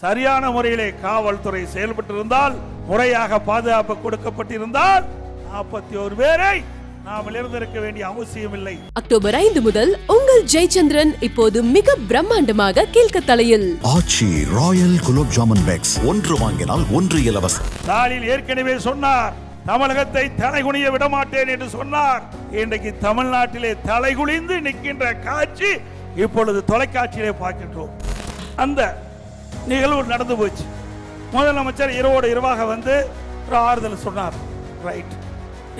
சரியான முறையிலே காவல்துறை செயல்பட்டிருந்தால் முறையாக பாதுகாப்பு கொடுக்கப்பட்டிருந்தால் நாற்பத்தி ஒரு பேரை நாம் இழந்திருக்க வேண்டிய அவசியம் இல்லை அக்டோபர் ஐந்து முதல் உங்கள் ஜெயச்சந்திரன் இப்போது மிக பிரம்மாண்டமாக கீழ்கத்தலையில். ஆச்சி ராயல் குலோப் ஜாமுன் பேக்ஸ் ஒன்று வாங்கினால் ஒன்று இலவசம். ஸ்டாலின் ஏற்கனவே சொன்னார் தமிழகத்தை தலைகுனிய விடமாட்டேன் என்று சொன்னார். இன்றைக்கு தமிழ்நாட்டிலே தலைகுனிந்து நிற்கின்ற காட்சி இப்பொழுது தொலைக்காட்சியிலே பார்க்கின்றோம். அந்த நிகழ்வு நடந்து போச்சு. முதலமைச்சர் இரவோடு இரவாக வந்து ஒரு ஆறுதல் சொன்னார். ரைட்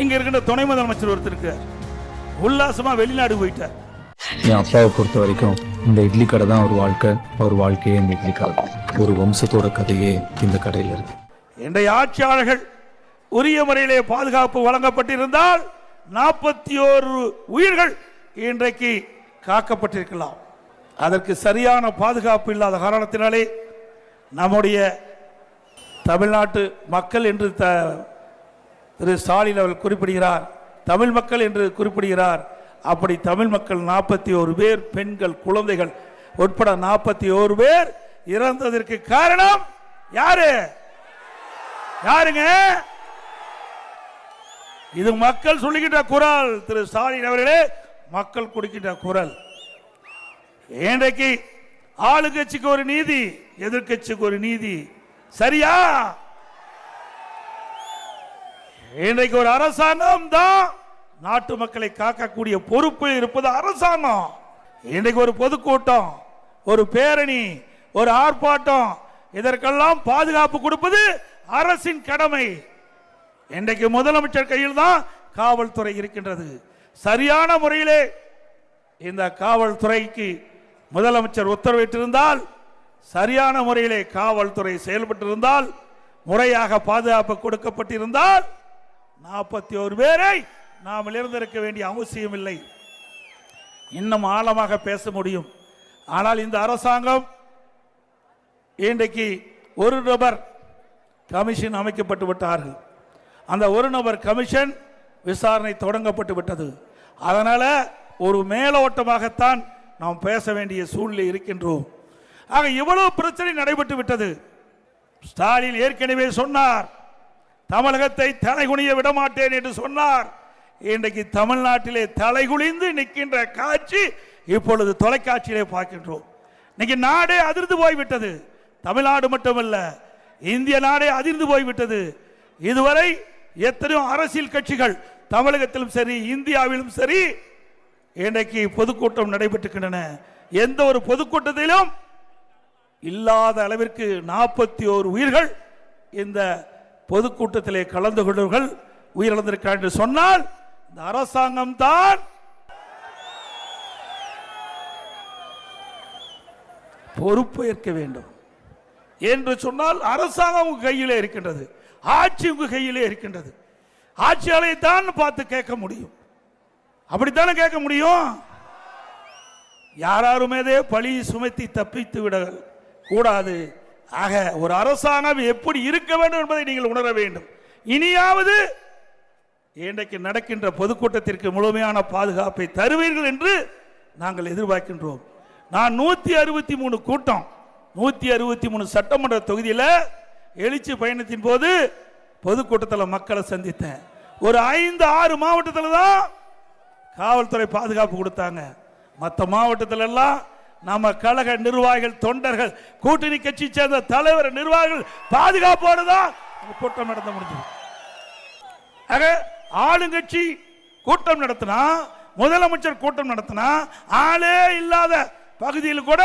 இங்க இருக்கின்ற துணை முதலமைச்சர் ஒருத்தர் இருக்கார். உல்லாசமா வெளிநாடு போயிட்டார். என் அப்பாவை பொறுத்த வரைக்கும் இந்த இட்லி கடை தான் ஒரு வாழ்க்கை. ஒரு வாழ்க்கையே இந்த இட்லி கடை. ஒரு வம்சத்தோட கதையே இந்த கடையில் இருக்கு. இன்றைய ஆட்சியாளர்கள் உரிய முறையிலே பாதுகாப்பு வழங்கப்பட்டிருந்தால் நாற்பத்தி ஓரு உயிர்கள் இன்றைக்கு காக்கப்பட்டிருக்கலாம். அதற்கு சரியான பாதுகாப்பு இல்லாத காரணத்தினாலே நம்முடைய தமிழ்நாட்டு மக்கள் என்று த திரு ஸ்டாலின் அவர்கள் குறிப்பிடுகிறார். தமிழ் மக்கள் என்று குறிப்பிடுகிறார். அப்படி தமிழ் மக்கள் நாற்பத்தி ஒரு பேர் பெண்கள் குழந்தைகள் உட்பட நாற்பத்தி ஒரு பேர் இறந்ததற்கு காரணம் யாரு? யாருங்க? இது மக்கள் சொல்லுகின்ற குரல் திரு ஸ்டாலின் அவர்களே மக்கள் கொடுக்கின்ற குரல். இன்றைக்கு ஆளுங்கட்சிக்கு ஒரு நீதி எதிர்க்கட்சிக்கு ஒரு நீதி. சரியா? இன்றைக்கு ஒரு அரசாங்கம் தான் நாட்டு மக்களை காக்கக்கூடிய பொறுப்பு இருப்பது அரசாங்கம். இன்றைக்கு ஒரு பொதுக்கூட்டம் ஒரு பேரணி ஒரு ஆர்ப்பாட்டம் இதற்கெல்லாம் பாதுகாப்பு கொடுப்பது அரசின் கடமை. இன்றைக்கு முதலமைச்சர் கையில் தான் காவல்துறை இருக்கின்றது. சரியான முறையிலே இந்த காவல்துறைக்கு முதலமைச்சர் உத்தரவிட்டிருந்தால் சரியான முறையிலே காவல்துறை செயல்பட்டிருந்தால் முறையாக பாதுகாப்பு கொடுக்கப்பட்டிருந்தால் நாற்பத்தி ஒரு பேரை நாம் இழந்திருக்க வேண்டிய அவசியம் இல்லை. இன்னும் ஆழமாக பேச முடியும். ஆனால் இந்த அரசாங்கம் இன்றைக்கு ஒரு நபர் கமிஷன் அமைக்கப்பட்டு விட்டார்கள். அந்த ஒரு நபர் கமிஷன் விசாரணை தொடங்கப்பட்டு விட்டது. அதனால ஒரு மேலோட்டமாகத்தான் நாம் பேச வேண்டிய சூழ்நிலை இருக்கின்றோம். ஆக இவ்வளவு பிரச்சனை நடைபெற்று விட்டது. ஸ்டாலின் ஏற்கனவே சொன்னார் தமிழகத்தை தலைகுனிய விடமாட்டேன் என்று சொன்னார். இன்றைக்கு தமிழ்நாட்டிலே தலைகுனிந்து நிற்கின்ற காட்சி இப்பொழுது தொலைக்காட்சியிலே பார்க்கின்றோம். இன்னைக்கு நாடே அதிர்ந்து போய்விட்டது. தமிழ்நாடு மட்டுமல்ல இந்திய நாடே அதிர்ந்து போய்விட்டது. இதுவரை எத்தனையோ அரசியல் கட்சிகள் தமிழகத்திலும் சரி இந்தியாவிலும் சரி இன்றைக்கு பொதுக்கூட்டம் நடைபெற்றுக்கின்றன. எந்த ஒரு பொதுக்கூட்டத்திலும் இல்லாத அளவிற்கு நாற்பத்தி ஓரு உயிர்கள் இந்த பொதுக்கூட்டத்திலே கலந்து கொண்டவர்கள் உயிரிழந்திருக்கிறார் என்று சொன்னால் இந்த அரசாங்கம் தான் பொறுப்பேற்க வேண்டும். என்று சொன்னால் அரசாங்கம் உங்கள் கையிலே இருக்கின்றது. ஆட்சி உங்க கையிலே இருக்கின்றது. ஆட்சியாளரை தான் பார்த்து கேட்க முடியும். அப்படித்தானே கேட்க முடியும்? யாராருமேதே பழி சுமத்தி தப்பித்து விட கூடாது. ஆக ஒரு அரசாங்கம் எப்படி இருக்க வேண்டும் என்பதை நீங்கள் உணர வேண்டும். இனியாவது இன்றைக்கு நடக்கின்ற பொதுக்கூட்டத்திற்கு முழுமையான பாதுகாப்பை தருவீர்கள் என்று நாங்கள் எதிர்பார்க்கின்றோம். நான் நூத்தி அறுபத்தி மூணு கூட்டம் நூத்தி அறுபத்தி மூணு சட்டமன்ற தொகுதியில் எழுச்சி பயணத்தின் போது பொதுக்கூட்டத்தில் மக்களை சந்தித்தேன். ஒரு ஐந்து ஆறு மாவட்டத்தில் தான் காவல்துறை பாதுகாப்பு கொடுத்தாங்க. மற்ற மாவட்டத்தில் எல்லாம் நம்ம கழக நிர்வாகிகள் தொண்டர்கள் கூட்டணி கட்சி சேர்ந்த தலைவர் நிர்வாகிகள் பாதுகாப்போடு தான் கூட்டம் நடத்த முடிஞ்சது. ஆக ஆளுங்கட்சி கூட்டம் நடத்தினா முதலமைச்சர் கூட்டம் நடத்தினா ஆளே இல்லாத பகுதியில் கூட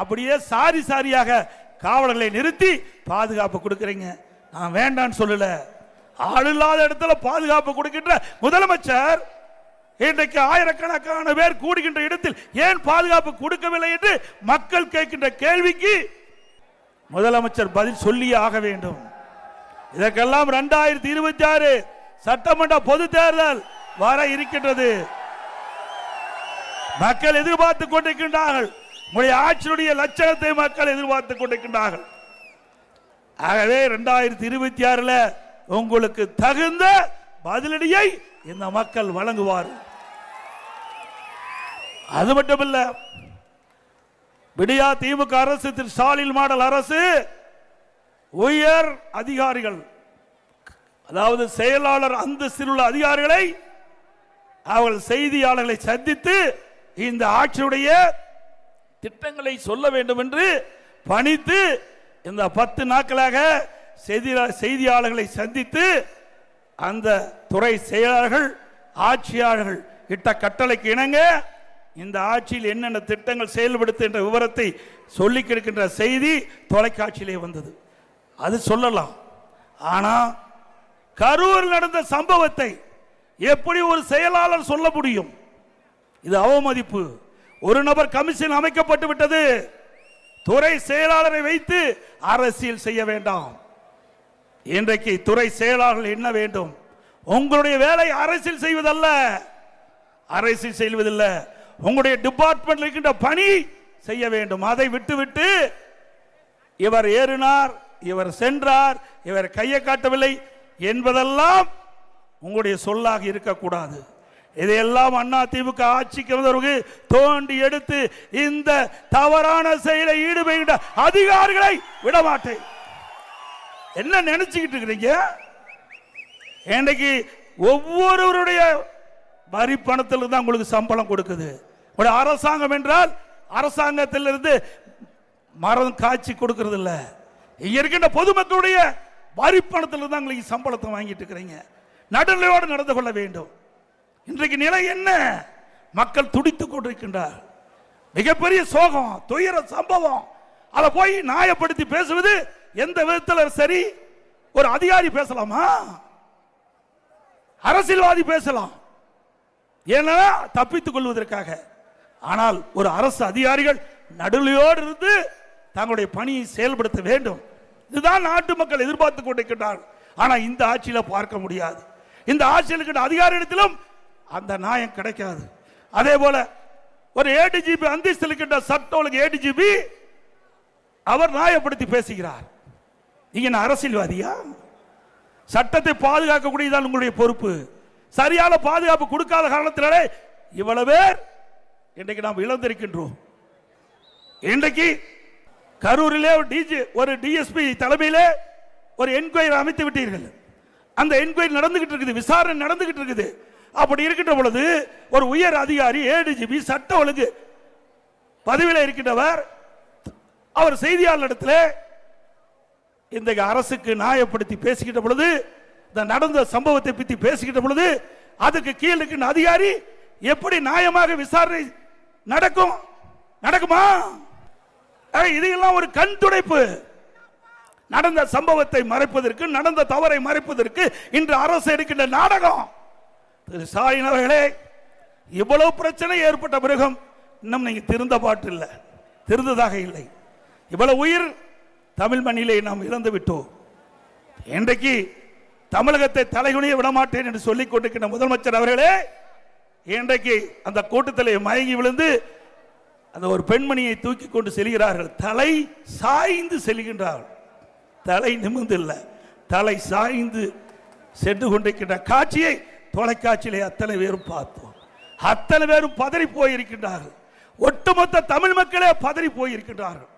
அப்படியே சாரி சாரியாக காவலர்களை நிறுத்தி பாதுகாப்பு கொடுக்குறீங்க. நான் வேண்டான்னு சொல்லல. ஆள் இல்லாத இடத்துல பாதுகாப்பு கொடுக்கின்ற முதலமைச்சர் இன்றைக்கு ஆயிரக்கணக்கான பேர் கூடுகின்ற இடத்தில் ஏன் பாதுகாப்பு கொடுக்கவில்லை என்று மக்கள் கேட்கின்ற கேள்விக்கு முதலமைச்சர் பதில் சொல்லியே ஆக வேண்டும். இதற்கெல்லாம் இரண்டாயிரத்தி இருபத்தி ஆறு சட்டமன்ற பொது தேர்தல் வர இருக்கின்றது. மக்கள் எதிர்பார்த்துக் கொண்டிருக்கின்றார்கள். உங்களுடைய ஆட்சியுடைய லட்சணத்தை மக்கள் எதிர்பார்த்துக் கொண்டிருக்கின்றார்கள். ஆகவே இரண்டாயிரத்தி இருபத்தி ஆறுல உங்களுக்கு தகுந்த பதிலடியை இந்த மக்கள் வழங்குவார்கள். அது மட்டுமல்ல விடியா திமுக அரசு திரு ஸ்டாலின் மாடல் அரசு உயர் அதிகாரிகள் அதாவது செயலாளர் அந்தஸ்தில் உள்ள அதிகாரிகளை அவர்கள் செய்தியாளர்களை சந்தித்து இந்த ஆட்சியுடைய திட்டங்களை சொல்ல வேண்டும் என்று பணித்து இந்த பத்து நாட்களாக செய்தியாளர்களை சந்தித்து அந்த துறை செயலாளர்கள் ஆட்சியாளர்கள் இட்ட கட்டளைக்கு இணங்க இந்த ஆட்சியில் என்னென்ன திட்டங்கள் செயல்படுத்துகின்ற விவரத்தை சொல்லிக் கிடக்கின்ற செய்தி தொலைக்காட்சியிலே வந்தது. அது சொல்லலாம். ஆனால் கரூர் நடந்த சம்பவத்தை எப்படி ஒரு செயலாளர் சொல்ல முடியும்? இது அவமதிப்பு. ஒரு நபர் கமிஷன் அமைக்கப்பட்டு விட்டது. துறை செயலாளரை வைத்து அரசியல் செய்ய வேண்டாம். இன்றைக்கு துறை செயலாளர்கள் என்ன வேண்டும்? உங்களுடைய வேலை அரசியல் செய்வதல்ல. அரசியல் செய்வதில்லை. உங்களுடைய டிபார்ட்மெண்ட்ல இருக்கின்ற பணி செய்ய வேண்டும். அதை விட்டுவிட்டு இவர் ஏறினார் இவர் சென்றார் இவர் கையை காட்டவில்லை என்பதெல்லாம் உங்களுடைய சொல்லாக இருக்கக்கூடாது. இதையெல்லாம் அண்ணா திமுக ஆட்சிக்கு வந்தவர்கள் தோண்டி எடுத்து இந்த தவறான செயலை ஈடுபடுகின்ற அதிகாரிகளை விடமாட்டேன். என்ன நினைச்சுக்கிட்டு இருக்கிறீங்க? இன்றைக்கு ஒவ்வொருவருடைய வரி பணத்தில் தான் உங்களுக்கு சம்பளம் கொடுக்குது. ஒரு அரசாங்கம் என்றால் அரசாங்கத்திலிருந்து மரம் காய்ச்சி கொடுக்கறது இல்லை இங்கே இருக்கின்ற பொதுமக்களுடைய வரி பணத்தில் தான் உங்களுக்கு சம்பளத்தை வாங்கிட்டு இருக்கிறீங்க. நடுநிலையோடு நடந்து கொள்ள வேண்டும். இன்றைக்கு நிலை என்ன? மக்கள் துடித்துக் கொண்டிருக்கின்றார் மிகப்பெரிய சோகம் துயர சம்பவம். அதை போய் நியாயப்படுத்தி பேசுவது எந்த விதத்தில் சரி? ஒரு அதிகாரி பேசலாமா? அரசியல்வாதி பேசலாம். ஏன்னா தப்பித்துக் கொள்வதற்காக. ஆனால் ஒரு அரசு அதிகாரிகள் நடுநிலையோடு இருந்து தங்களுடைய பணியை செயல்படுத்த வேண்டும். இதுதான் நாட்டு மக்கள் எதிர்பார்த்து கொண்டிருக்கின்றார்கள். ஆனால் இந்த ஆட்சியில் பார்க்க முடியாது. இந்த ஆட்சியில் இருக்கின்ற அதிகாரியிடத்திலும் அந்த நியாயம் கிடைக்காது. அதே போல ஒரு ஏடிஜிபி அந்தஸ்தில் இருக்கின்ற சட்ட ஒழுங்கு ஏடிஜிபி அவர் நியாயப்படுத்தி பேசுகிறார். நீங்க நான் அரசியல்வாதியா? சட்டத்தை பாதுகாக்கக்கூடியதான் உங்களுடைய பொறுப்பு. சரியான பாதுகாப்பு கொடுக்காத காரணத்தினாலே இவ்வளவு பேர் இன்றைக்கு நாம் இழந்திருக்கின்றோம். இன்றைக்கு கரூரிலே ஒரு டிஜி ஒரு டிஎஸ்பி தலைமையிலே ஒரு என்கொயரி அமைத்து விட்டீர்கள். அந்த என்கொயரி நடந்துகிட்டு இருக்குது விசாரணை நடந்துகிட்டு இருக்குது. அப்படி இருக்கின்ற பொழுது ஒரு உயர் அதிகாரி ஏடிஜிபி சட்ட ஒழுங்கு பதவியில் இருக்கின்றவர். அவர் செய்தியாளர் இடத்துல இந்த அரசுக்கு நியாயப்படுத்தி பேசுகின்ற பொழுது நடந்த சம்பவத்தை பற்றி பேசிக்கிட்ட பொழுது அதுக்கு கீழ் அதிகாரி எப்படி நியாயமாக விசாரணை நடக்கும்? நடக்குமா? ஏய், இதையெல்லாம் ஒரு கண் துடைப்பு. நடந்த சம்பவத்தை மறைப்பதற்கு நடந்த தவறை மறைப்பதற்கு இன்று அரசு எடுக்கின்ற நாடகம். திரு ஸ்டாலின் அவர்களே இவ்வளவு பிரச்சனை ஏற்பட்ட பிறகும் இன்னும் நீங்க திருந்த பாட்டு இல்லை. திருந்ததாக இல்லை. இவ்வளவு உயிர் தமிழ் மண்ணிலே நாம் இழந்து விட்டோம் இன்றைக்கு தமிழகத்தை தலைகுனிய விடமாட்டேன் என்று சொல்லிக் கொண்டிருக்கிற முதலமைச்சர் அவர்களே இன்றைக்கு அந்த கூட்டத்தில் மயங்கி விழுந்து அந்த ஒரு பெண்மணியை தூக்கி கொண்டு செல்கிறார்கள். தலை சாய்ந்து செல்கின்றார்கள். தலை நிமிர்ந்து இல்லை தலை சாய்ந்து சென்று கொண்டிருக்கின்ற காட்சியை தொலைக்காட்சியிலே அத்தனை பேரும் பார்த்தோம். அத்தனை பேரும் பதறி போயிருக்கின்றார்கள். ஒட்டுமொத்த தமிழ் மக்களே பதறி போயிருக்கின்றார்கள்.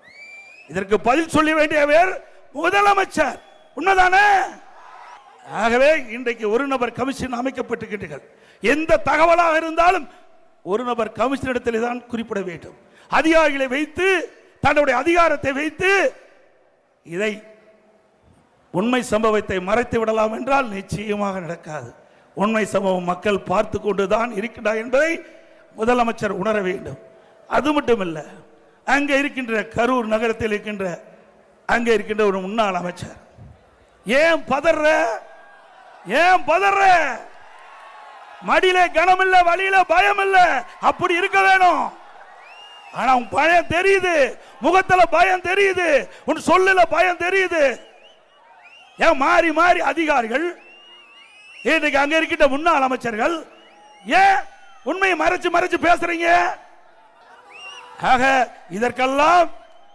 இதற்கு பதில் சொல்ல வேண்டியவர் முதலமைச்சர். உண்மைதானே? ஆகவே இன்றைக்கு ஒரு நபர் கமிஷன் அமைக்கப்பட்டிருக்கின்றீர்கள். எந்த தகவலாக இருந்தாலும் ஒரு நபர் கமிஷன் இடத்திலே தான் குறிப்பிட வேண்டும். அதிகாரிகளை வைத்து தன்னுடைய அதிகாரத்தை வைத்து இதை உண்மை சம்பவத்தை மறைத்து விடலாம் என்றால் நிச்சயமாக நடக்காது. உண்மை சம்பவம் மக்கள் பார்த்து கொண்டுதான் இருக்கின்றார் என்பதை முதலமைச்சர் உணர வேண்டும். அது மட்டுமல்ல அங்கே இருக்கின்ற கரூர் நகரத்தில் இருக்கின்ற அங்கே இருக்கின்ற ஒரு முன்னாள் அமைச்சர். ஏன் பதற? ஏன் பதற? மடியில கனம் இல்ல வழியில பயம் இல்ல அப்படி இருக்க வேணும். ஆனா உன் பயம் தெரியுது. முகத்துல பயம் தெரியுது. உன் சொல்லுல பயம் தெரியுது. ஏன் மாறி மாறி அதிகாரிகள் இன்னைக்கு அங்க இருக்கிட்ட முன்னாள் அமைச்சர்கள் ஏன் உண்மையை மறைச்சு மறைச்சு பேசுறீங்க? ஆக இதற்கெல்லாம்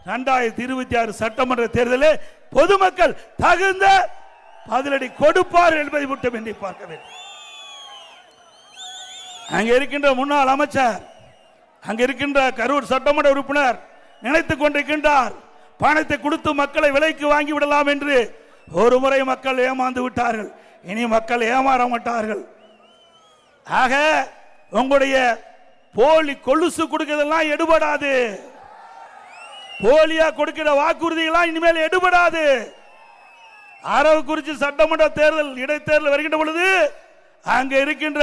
இரண்டாயிரத்தி இருபத்தி ஆறு சட்டமன்ற தேர்தலில் பொதுமக்கள் தகுந்த பதிலடி கொடுப்பார் என்பதை மட்டும் எண்ணி பார்க்க வேண்டும். அங்கே இருக்கின்ற முன்னாள் அமைச்சர் அங்கே இருக்கின்ற கரூர் சட்டமன்ற உறுப்பினர் நினைத்துக் கொண்டிருக்கின்றார் பணத்தை கொடுத்து மக்களை விலைக்கு வாங்கி விடலாம் என்று ஒரு முறை மக்கள் ஏமாந்து விட்டார்கள். இனி மக்கள் ஏமாற மாட்டார்கள். ஆக உங்களுடைய போலி கொலுசு கொடுக்கிறதெல்லாம் எடுபடாது. போலியா கொடுக்கிற வாக்குறுதிகளாம் இனிமேல் எடுபடாது. அரவக்குறிச்சி சட்டமன்ற தேர்தல் இடைத்தேர்தல் வருகின்ற பொழுது அங்க இருக்கின்ற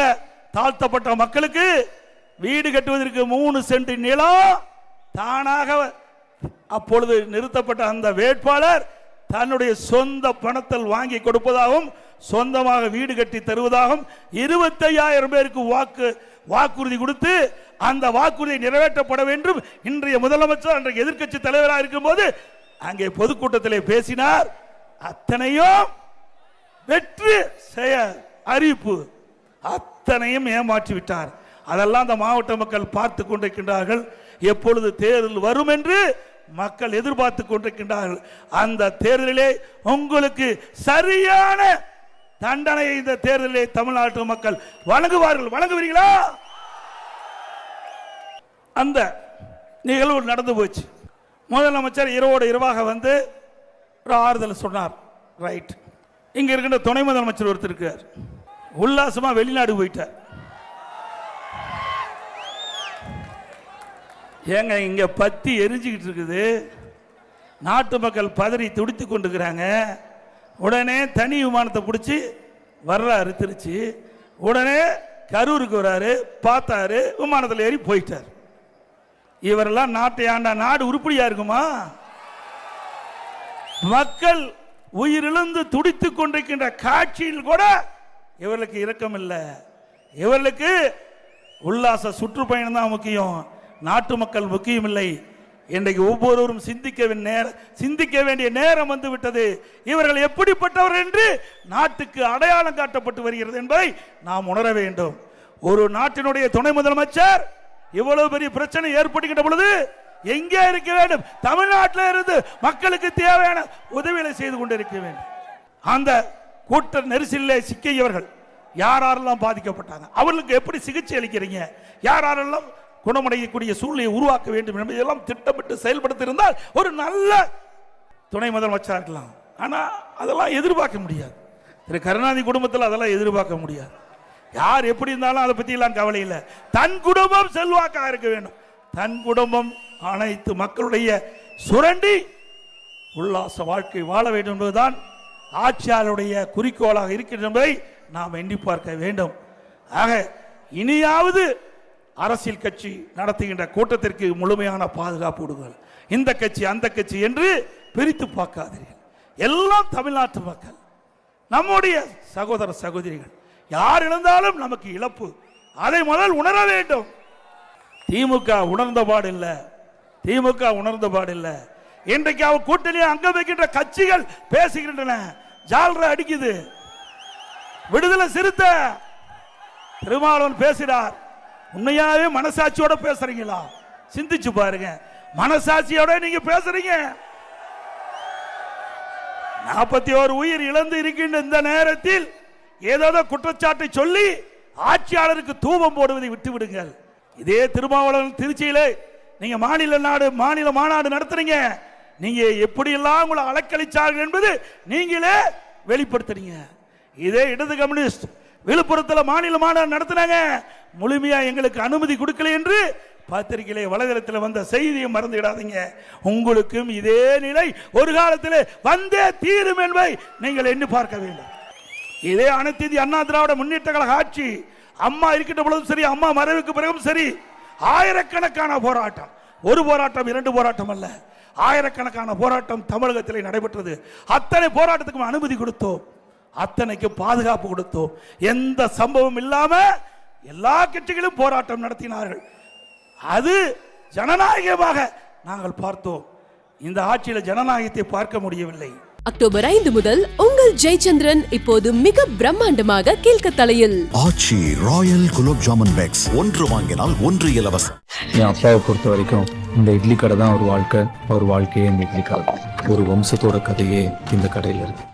தாழ்த்தப்பட்ட மக்களுக்கு வீடு கட்டுவதற்கு மூணு சென்ட் நிலம் தானாக அப்பொழுது நிறுத்தப்பட்ட அந்த வேட்பாளர் தன்னுடைய சொந்த பணத்தில் வாங்கி கொடுப்பதாகவும் சொந்தமாக வீடு கட்டி தருவதாகவும் இருபத்தையாயிரம் பேருக்கு வாக்கு வாக்குறுதி கொடுத்து அந்த வாக்குறுதி நிறைவேற்றப்பட வேண்டும். இன்றைய முதலமைச்சர் அன்றைய எதிர்க்கட்சி தலைவராக இருக்கும்போது அங்கே பொதுக்கூட்டத்திலே பேசினார். அத்தனையும் வெற்றி செய்ய அறிவிப்பு அத்தனையும் ஏமாற்றி விட்டார் அதெல்லாம் அந்த மாவட்ட மக்கள் பார்த்து கொண்டிருக்கின்றார்கள். எப்பொழுது தேர்தல் வரும் என்று மக்கள் எதிர்பார்த்து கொண்டிருக்கின்றார்கள். அந்த தேர்தலிலே உங்களுக்கு சரியான தண்டனையை இந்த தேர்தலிலே தமிழ்நாட்டு மக்கள் வழங்குவார்கள். வழங்குவீர்களா? அந்த நிகழ்வு நடந்து போச்சு. முதலமைச்சர் இரவோடு இரவாக வந்து ஒரு ஆறுதல் சொன்னார். ரைட் இங்க இருக்கின்ற துணை முதலமைச்சர் ஒருத்தர் இருக்கார். உல்லாசமா வெளிநாடு போயிட்டார். ஏங்க இங்க பத்தி எரிஞ்சுக்கிட்டு இருக்குது. நாட்டு மக்கள் பதறி துடித்து கொண்டுக்கிறாங்க உடனே தனி விமானத்தை பிடிச்சி வர்றாரு திருச்சி. உடனே கரூருக்கு வராரு பார்த்தாரு விமானத்தில் ஏறி போயிட்டார். இவரெல்லாம் நாட்டை ஆண்டா நாடு உருப்படியா இருக்குமா? மக்கள் உயிரிழந்து துடித்துக் கொண்டிருக்கின்ற காட்சியில் கூட இவர்களுக்கு இரக்கம் இல்லை இவர்களுக்கு உல்லாச சுற்றுப்பயணம் தான் முக்கியம். நாட்டு மக்கள் முக்கியம் இல்லை இன்றைக்கு ஒவ்வொருவரும் சிந்திக்க நேரம் சிந்திக்க வேண்டிய நேரம் வந்து விட்டது. இவர்கள் எப்படிப்பட்டவர் என்று நாட்டுக்கு அடையாளம் காட்டப்பட்டு வருகிறது என்பதை நாம் உணர வேண்டும். ஒரு நாட்டினுடைய துணை முதலமைச்சர் இவ்வளவு பெரிய பிரச்சனை ஏற்படுகின்ற பொழுது எங்கே இருக்க வேண்டும்? தமிழ்நாட்டில் இருந்து மக்களுக்கு தேவையான உதவிகளை செய்து கொண்டிருக்க வேண்டும். அந்த கூட்ட நெரிசலில் சிக்கியவர்கள் யார் யாரெல்லாம் பாதிக்கப்பட்டாங்க? அவர்களுக்கு எப்படி சிகிச்சை அளிக்கிறீங்க? யார் யாரெல்லாம் குணமடையக்கூடிய சூழ்நிலையை உருவாக்க வேண்டும் என்பதெல்லாம் திட்டமிட்டு செயல்படுத்தி இருந்தால் ஒரு நல்ல துணை முதலமைச்சராக இருக்கலாம். ஆனால் அதெல்லாம் எதிர்பார்க்க முடியாது. திரு கருணாநிதி குடும்பத்தில் அதெல்லாம் எதிர்பார்க்க முடியாது. யார் எப்படி இருந்தாலும் அதை பற்றிலாம் கவலை இல்லை. தன் குடும்பம் செல்வாக்காக இருக்க வேண்டும். தன் குடும்பம் அனைத்து மக்களுடைய சுரண்டி உல்லாச வாழ்க்கை வாழ வேண்டும் என்பதுதான் ஆட்சியாளருடைய குறிக்கோளாக இருக்கின்ற என்பதை நாம் எண்ணி பார்க்க வேண்டும். ஆக இனியாவது அரசியல் கட்சி நடத்துகின்ற கூட்டத்திற்கு முழுமையான பாதுகாப்பு விடுங்கள். இந்த கட்சி அந்த கட்சி என்று பிரித்து பார்க்காதீர்கள். எல்லாம் தமிழ்நாட்டு மக்கள் நம்முடைய சகோதர சகோதரிகள் யார் இழந்தாலும் நமக்கு இழப்பு. அதை முதல் உணர வேண்டும். திமுக உணர்ந்த பாடு திமுக உணர்ந்த பாடு இன்றைக்கு அவ கூட்டணியை அங்க வைக்கின்ற கட்சிகள் பேசுகின்றன. ஜால்ரா அடிக்குது. விடுதலை சிறுத்த. திருமாவளவன் பேசுகிறார் உண்மையாவே மனசாட்சியோட பேசுறீங்களா? சிந்திச்சு பாருங்க. மனசாட்சியோட நீங்க பேசுறீங்க. நாற்பத்தி ஓரு உயிர் இழந்து இருக்கின்ற இந்த நேரத்தில் ஏதாவது குற்றச்சாட்டை சொல்லி ஆட்சியாளருக்கு தூபம் போடுவதை விட்டு விடுங்கள் இதே திருமாவளவன் திருச்சியிலே நீங்க மாநில நாடு மாநில மாநாடு நடத்துறீங்க. நீங்க எப்படியெல்லாம் உங்களை அலக்களிச்சார்கள் என்பது நீங்களே வெளிப்படுத்துறீங்க. இதே இடது கம்யூனிஸ்ட் விழுப்புரத்தில் மாநில மாநாடு நடத்தினாங்க. முழுமையா எங்களுக்கு அனுமதி கொடுக்கல என்று பத்திரிகையிலே வலைதளத்தில் வந்த செய்தியை மறந்துவிடாதீங்க. உங்களுக்கும் இதே நிலை ஒரு காலத்தில் வந்தே தீரும் என்பதை நீங்கள் எண்ணி பார்க்க வேண்டும். இதே அனைத்து அண்ணா திராவிட முன்னேற்ற கழக ஆட்சி அம்மா இருக்கின்ற பொழுதும் சரி அம்மா மறைவுக்கு பிறகும் சரி ஆயிரக்கணக்கான போராட்டம். ஒரு போராட்டம் இரண்டு போராட்டம் அல்ல. ஆயிரக்கணக்கான போராட்டம் தமிழகத்தில் நடைபெற்றது. அத்தனை போராட்டத்துக்கும் அனுமதி கொடுத்தோம். அத்தனைக்கு பாதுகாப்பு கொடுத்தோம். எந்த சம்பவம் இல்லாம எல்லா கட்சிகளும் போராட்டம் நடத்தினார்கள். அது ஜனநாயகமாக நாங்கள் பார்த்தோம். இந்த ஆட்சியில் ஜனநாயகத்தை பார்க்க முடியவில்லை. அக்டோபர் ஐந்து முதல் உங்கள் ஜெயச்சந்திரன் இப்போது மிக பிரம்மாண்டமாக கீழ்க்கத்தலையில் ஆச்சி ராயல் குலோப் ஜாமுன் பேக்ஸ். ஒன்று வாங்கினால் ஒன்று இலவசம். என் அப்பாவை பொறுத்த வரைக்கும் இந்த இட்லி கடை தான் ஒரு வாழ்க்கை ஒரு வாழ்க்கையே இந்த இட்லி கடை. ஒரு வம்சத்தோட கதையே இந்த கடையில் இருக்கு.